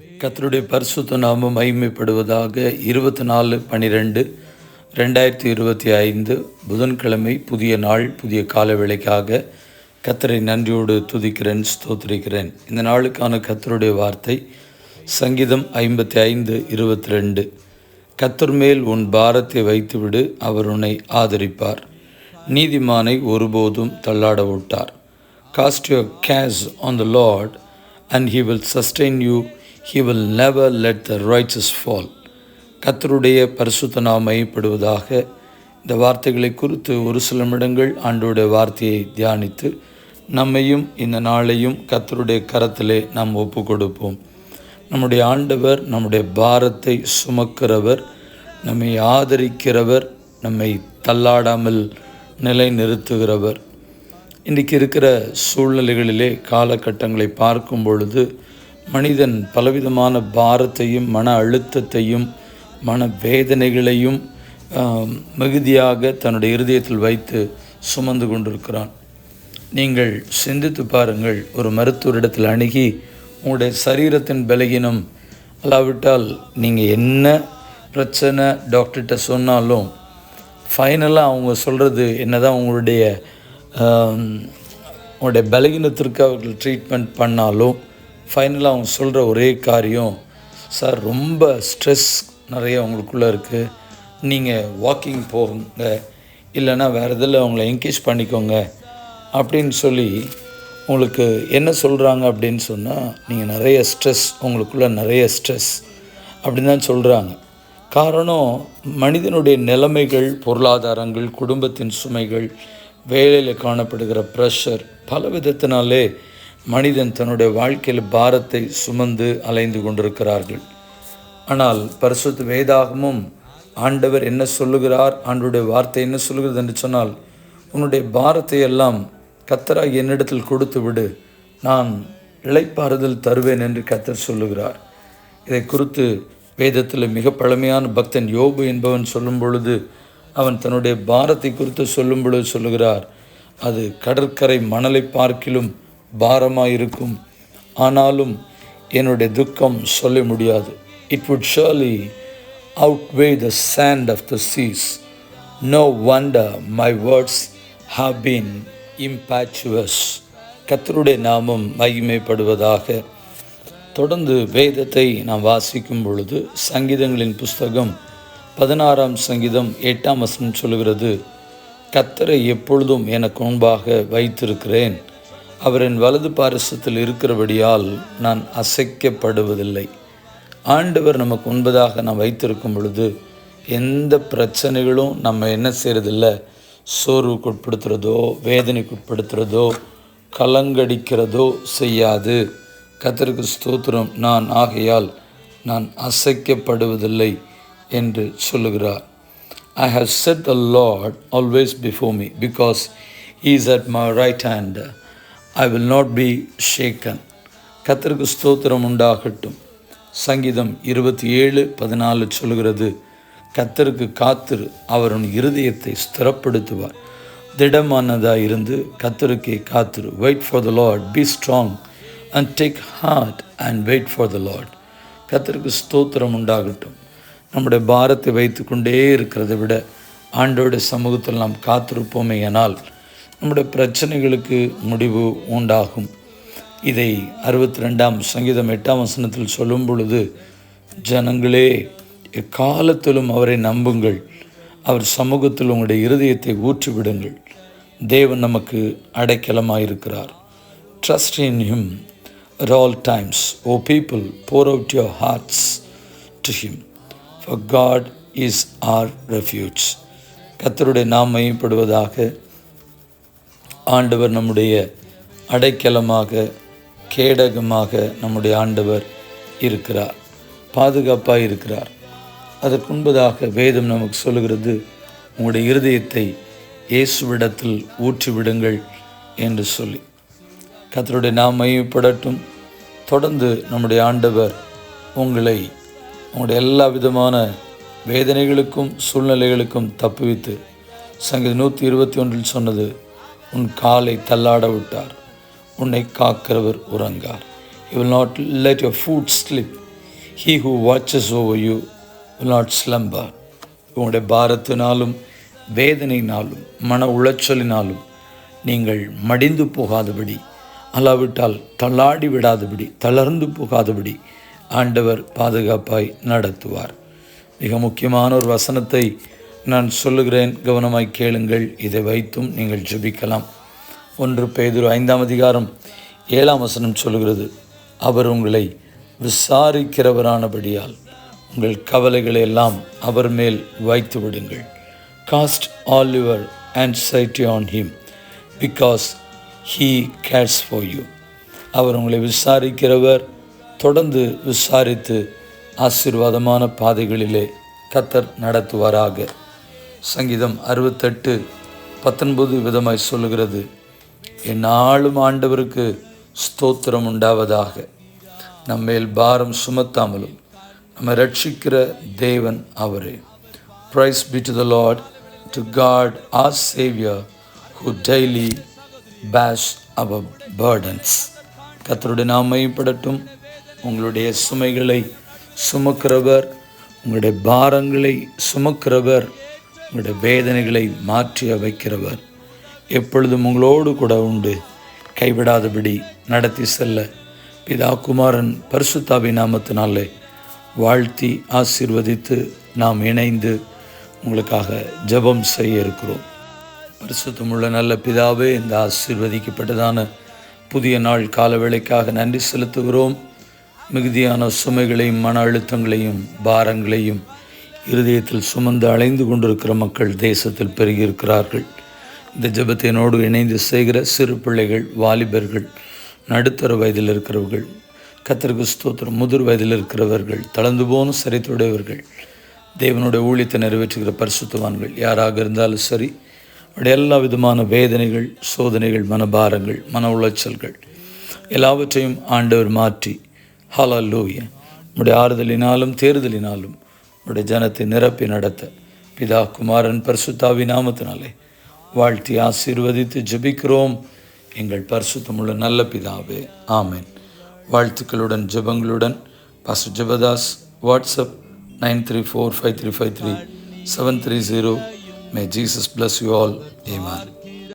கத்தருடைய பரிசுத்த நாமம் மகிமைப்படுவதாக இருபத்தி நாலு பன்னிரெண்டு ரெண்டாயிரத்தி இருபத்தி ஐந்து புதன்கிழமை புதிய நாள் புதிய காலவேளைக்காக கத்தரை நன்றியோடு துதிக்கிறேன் ஸ்தோத்திரிக்கிறேன். இந்த நாளுக்கான கத்தருடைய வார்த்தை சங்கீதம் ஐம்பத்தி ஐந்து இருபத்தி ரெண்டு. கத்தர் மேல் உன் பாரத்தை வைத்துவிடு அவர் உன்னை ஆதரிப்பார். நீதிமானை ஒருபோதும் தள்ளாட விட்டார். Cast your cares on the Lord and he will sustain you he will never let the righteous fall கத்தருடைய பரிசுத்த நாம் இந்த வார்த்தைகளை குறித்து ஒரு சில நிமிடங்கள் ஆண்டோடைய வார்த்தையை தியானித்து நம்மையும் இந்த நாளையும் கத்தருடைய கரத்திலே நாம் ஒப்பு கொடுப்போம் நம்முடைய ஆண்டவர் நம்முடைய பாரத்தை சுமக்கிறவர் நம்மை ஆதரிக்கிறவர் நம்மை தள்ளாடாமல் நிலைநிறுத்துகிறவர். இன்றைக்கி இருக்கிற சூழ்நிலைகளிலே காலகட்டங்களை பார்க்கும் பொழுது மனிதன் பலவிதமான பாரத்தையும் மன அழுத்தத்தையும் மன வேதனைகளையும் மிகுதியாக தன்னுடைய இருதயத்தில் வைத்து சுமந்து கொண்டிருக்கிறான். நீங்கள் சிந்தித்து பாருங்கள் ஒரு மருத்துவரிடத்தில் அணுகி உங்களுடைய சரீரத்தின் பலகீனம் அல்லாவிட்டால் நீங்கள் என்ன பிரச்சனை டாக்டர்கிட்ட சொன்னாலும் ஃபைனலாக அவங்க சொல்கிறது என்னதான் உங்களுடைய உங்களுடைய பலகீனத்திற்கு அவர்கள் ட்ரீட்மெண்ட் பண்ணாலும் ஃபைனலாக அவங்க சொல்கிற ஒரே காரியம் சார் ரொம்ப ஸ்ட்ரெஸ் நிறைய அவங்களுக்குள்ளே இருக்குது நீங்கள் வாக்கிங் போங்க. இல்லைன்னா வேறு இதில் அவங்கள என்கேஜ் பண்ணிக்கோங்க. அப்படின்னு சொல்லி உங்களுக்கு என்ன சொல்கிறாங்க அப்படின்னு சொன்னால் நீங்கள் நிறைய ஸ்ட்ரெஸ் உங்களுக்குள்ள நிறைய ஸ்ட்ரெஸ் அப்படின்னு தான் சொல்கிறாங்க காரணம் மனிதனுடைய நிலைமைகள் பொருளாதாரங்கள் குடும்பத்தின் சுமைகள் வேலையில் காணப்படுகிற ப்ரெஷர் பல விதத்தினாலே மனிதன் தன்னுடைய வாழ்க்கையில் பாரத்தை சுமந்து அலைந்து கொண்டிருக்கிறார்கள். ஆனால் பரிசுத்த வேதாகமும் ஆண்டவர் என்ன சொல்லுகிறார் ஆண்டுடைய வார்த்தை என்ன சொல்லுகிறது என்று சொன்னால் உன்னுடைய பாரத்தை எல்லாம் கத்தராக என்னிடத்தில் கொடுத்து விடு நான் இழைப்பாறுதல் தருவேன் என்று கத்தர் சொல்லுகிறார். இதை குறித்து வேதத்தில் மிக பழமையான பக்தன் யோபு என்பவன் சொல்லும் பொழுது அவன் தன்னுடைய பாரத்தை குறித்து சொல்லும் பொழுது சொல்லுகிறார் அது கடற்கரை மணலை பார்க்கிலும் பாரமாயிருக்கும் ஆனாலும் என்னுடைய துக்கம் சொல்ல முடியாது it would surely outweigh the sand of the seas. No wonder my words have been impetuous. கத்தருடைய நாமம் மகிமைப்படுவதாக தொடர்ந்து வேதத்தை நாம் வாசிக்கும் பொழுது சங்கீதங்களின் புஸ்தகம் பதினாறாம் சங்கீதம் எட்டாம் வசனம் சொல்கிறது கத்தரை எப்பொழுதும் எனக்கு முன்பாக வைத்திருக்கிறேன் அவரின் வலது பாரசத்தில் இருக்கிறபடியால் நான் அசைக்கப்படுவதில்லை. ஆண்டவர் நமக்கு உண்பதாக நாம் வைத்திருக்கும் பொழுது எந்த பிரச்சனைகளும் நம்ம என்ன செய்கிறதில்ல சோர்வுக்கு உட்படுத்துகிறதோ வேதனைக்கு உட்படுத்துகிறதோ கலங்கடிக்கிறதோ செய்யாது. கத்திற்கு ஸ்தோத்திரம். நான் ஆகையால் நான் அசைக்கப்படுவதில்லை என்று சொல்லுகிறார். I have set a Lord always before me because is at my right hand I will not be shaken shaken. கத்தருக்கு ஸ்தோத்திரம் உண்டாகட்டும். சங்கீதம் இருபத்தி ஏழு பதினாலு சொல்கிறது கத்தருக்கு காத்திரு அவர் இருதயத்தை ஸ்திரப்படுத்துவார். திடமானதாக இருந்து கத்தருக்கே காத்திரு. Wait for the Lord be strong and take heart and wait for the Lord கத்தருக்கு ஸ்தோத்திரம் உண்டாகட்டும். நம்முடைய பாரத்தை வைத்துக்கொண்டே இருக்கிறதை விட ஆண்டோடைய சமூகத்தில் நாம் காத்திருப்போமே ஆனால் நம்முடைய பிரச்சனைகளுக்கு முடிவு உண்டாகும். இதை அறுபத்தி ரெண்டாம் சங்கீதம் எட்டாம் வசனத்தில் சொல்லும் பொழுது ஜனங்களே எக்காலத்திலும் அவரை நம்புங்கள். அவர் சமூகத்தில் உங்களுடைய இருதயத்தை ஊற்றிவிடுங்கள். தேவன் நமக்கு அடைக்கலமாயிருக்கிறார். Trust in him at all times. O people, pour out your hearts to him, for God is our refuge. கத்தருடைய நாம் மையப்படுவதாக ஆண்டவர் நம்முடைய அடைக்கலமாக கேடகமாக நம்முடைய ஆண்டவர் இருக்கிறார் பாதுகாப்பாக இருக்கிறார். அதற்கு முன்பதாக வேதம் நமக்கு சொல்லுகிறது உங்களுடைய இருதயத்தை இயேசுவிடத்தில் ஊற்றிவிடுங்கள் என்று சொல்லி. கத்தருடைய நாம் மையப்படட்டும் தொடர்ந்து நம்முடைய ஆண்டவர் உங்களை உங்களுடைய எல்லா விதமான வேதனைகளுக்கும் சூழ்நிலைகளுக்கும் தப்புவித்து சங்கீத நூற்றி இருபத்தி ஒன்றில் சொன்னது உன் காலை தள்ளாட விட்டார். உன்னை காக்கிறவர் உறங்கார். You will not let your foot slip he who watches over you will not slumber உங்களுடைய பாரத்தினாலும் வேதனையினாலும் மன உளைச்சலினாலும் நீங்கள் மடிந்து போகாதபடி அல்லாவிட்டால் தள்ளாடி விடாதபடி தளர்ந்து போகாதபடி ஆண்டவர் பாதுகாப்பாய் நடத்துவார். மிக முக்கியமான ஒரு வசனத்தை நான் சொல்லுகிறேன் கவனமாய் கேளுங்கள் இதை வைத்தும் நீங்கள் ஜெபிக்கலாம். ஒன்று பேதுரு ஐந்தாம் அதிகாரம் ஏழாம் வசனம் சொல்லுகிறது அவர் உங்களை விசாரிக்கிறவரானபடியால் உங்கள் கவலைகளை எல்லாம் அவர் மேல் வைத்து விடுங்கள். Cast all your anxiety on him because he cares for you அவர் உங்களை விசாரிக்கிறவர் தொடர்ந்து விசாரித்து ஆசீர்வாதமான பாதைகளிலே கத்தர் நடத்துவாராக. சங்கீதம் அறுபத்தெட்டு பத்தொன்பது விதமாய் சொல்லுகிறது. என்னாலும் ஆண்டவருக்கு ஸ்தோத்திரம் உண்டாவதாக. நம்மேல் பாரம் சுமத்தாமலும் நம்ம ரட்சிக்கிற தேவன் அவரே. Praise be to the Lord to God our saviour who daily bears our burdens கத்தருடைய நாம் மையப்படட்டும் உங்களுடைய சுமைகளை சுமக்கிறவர் உங்களுடைய பாரங்களை சுமக்கிறவர் உங்களுடைய வேதனைகளை மாற்றி வைக்கிறவர் எப்பொழுதும் உங்களோடு கூட உண்டு. கைவிடாதபடி நடத்தி செல்ல. பிதா குமாரன் பரிசுத்தாவி நாமத்தினாலே வாழ்த்தி ஆசீர்வதித்து நாம் இணைந்து உங்களுக்காக ஜெபம் செய்ய இருக்கிறோம். பரிசுத்தமுள்ள நல்ல பிதாவே இந்த ஆசீர்வதிக்கப்பட்டதான புதிய நாள் காலவேளைக்காக நன்றி செலுத்துகிறோம். மிகுதியான சுமைகளையும் மன அழுத்தங்களையும் பாரங்களையும் இருதயத்தில் சுமந்து அலைந்து கொண்டிருக்கிற மக்கள் தேசத்தில் பெருகியிருக்கிறார்கள். இந்த ஜபத்தினோடு இணைந்து செய்கிற சிறு பிள்ளைகள் வாலிபர்கள் நடுத்தர வயதில் இருக்கிறவர்கள் கத்தருக்கு ஸ்தோத்திரம் முதிர் வயதில் இருக்கிறவர்கள் தளர்ந்து போன சரித்துடையவர்கள் தேவனுடைய ஊழியத்தை நிறைவேற்றுகிற பரிசுத்தவான்கள் யாராக இருந்தாலும் சரி அவருடைய எல்லா விதமான வேதனைகள் சோதனைகள் மனபாரங்கள் மன உளைச்சல்கள் எல்லாவற்றையும் ஆண்டவர் மாற்றி ஹலா லூய உடைய ஆறுதலினாலும் தேர்தலினாலும் உடைய ஜனத்தை நிரப்பி நடத்த பிதா குமாரன் பரிசுத்தாவி நாமத்தினாலே வாழ்த்தி ஆசீர்வதித்து ஜபிக்கிறோம். எங்கள் பரிசுத்தமுள்ள நல்ல பிதாவே ஆமேன். வாழ்த்துக்களுடன் ஜபங்களுடன் pastor Jabadas WhatsApp nine three four five three five three seven three zero may Jesus bless you all amen